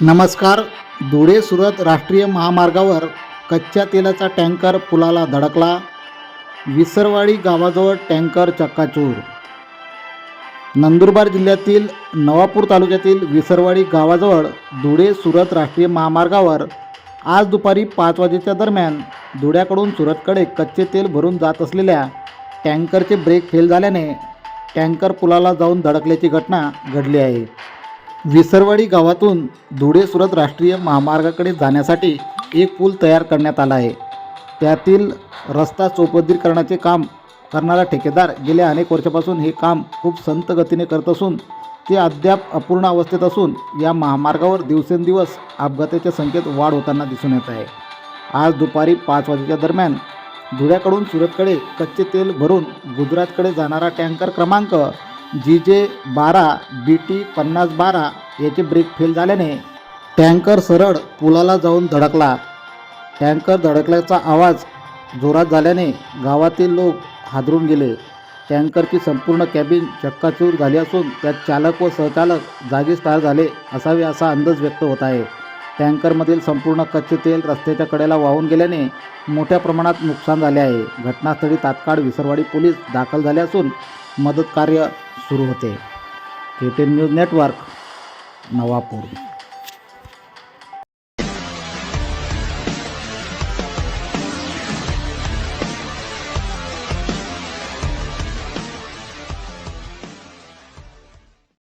नमस्कार. धुळे सुरत राष्ट्रीय महामार्गावर कच्च्या तेलाचा टँकर पुलाला धडकला. विसरवाडी गावाजवळ टँकर चक्काचूर. नंदुरबार जिल्ह्यातील नवापूर तालुक्यातील विसरवाडी गावाजवळ धुळे सुरत राष्ट्रीय महामार्गावर आज दुपारी पाच वाजेच्या दरम्यान धुळ्याकडून सुरतकडे कच्चे तेल भरून जात असलेल्या टँकरचे ब्रेक फेल झाल्याने टँकर पुलाला जाऊन धडकल्याची घटना घडली आहे. विसरवाडी गावातून धुळे सुरत राष्ट्रीय महामार्गाकडे जाण्यासाठी एक पूल तयार करण्यात आला आहे. त्यातील रस्ता चौपदरीकरणाचे काम करणारा ठेकेदार गेल्या अनेक वर्षापासून हे काम खूप संत गतीने करत असून ते अद्याप अपूर्ण अवस्थेत असून या महामार्गावर दिवसेंदिवस अपघाताच्या संख्येत वाढ होताना दिसून येत आहे. आज दुपारी पाच वाजेच्या दरम्यान धुळ्याकडून सुरतकडे कच्चे तेल भरून गुजरातकडे जाणारा टँकर क्रमांक जी जे बारा बी टी पन्नास बारा याचे ब्रेक फेल झाल्याने टँकर सरळ पुलाला जाऊन धडकला. टँकर धडकल्याचा आवाज जोरात झाल्याने गावातील लोक हादरून गेले. टँकरची संपूर्ण कॅबिन चक्काचूर झाली असून त्यात चालक व सहचालक जागीच ठार झाले असावे असा अंदाज व्यक्त होत आहे. टँकरमधील संपूर्ण कच्चे तेल रस्त्याच्या कडेला वाहून गेल्याने मोठ्या प्रमाणात नुकसान झाले आहे. घटनास्थळी तात्काळ विसरवाडी पोलीस दाखल झाले असून मदत कार्य सुरू होते. K T news network Navapur.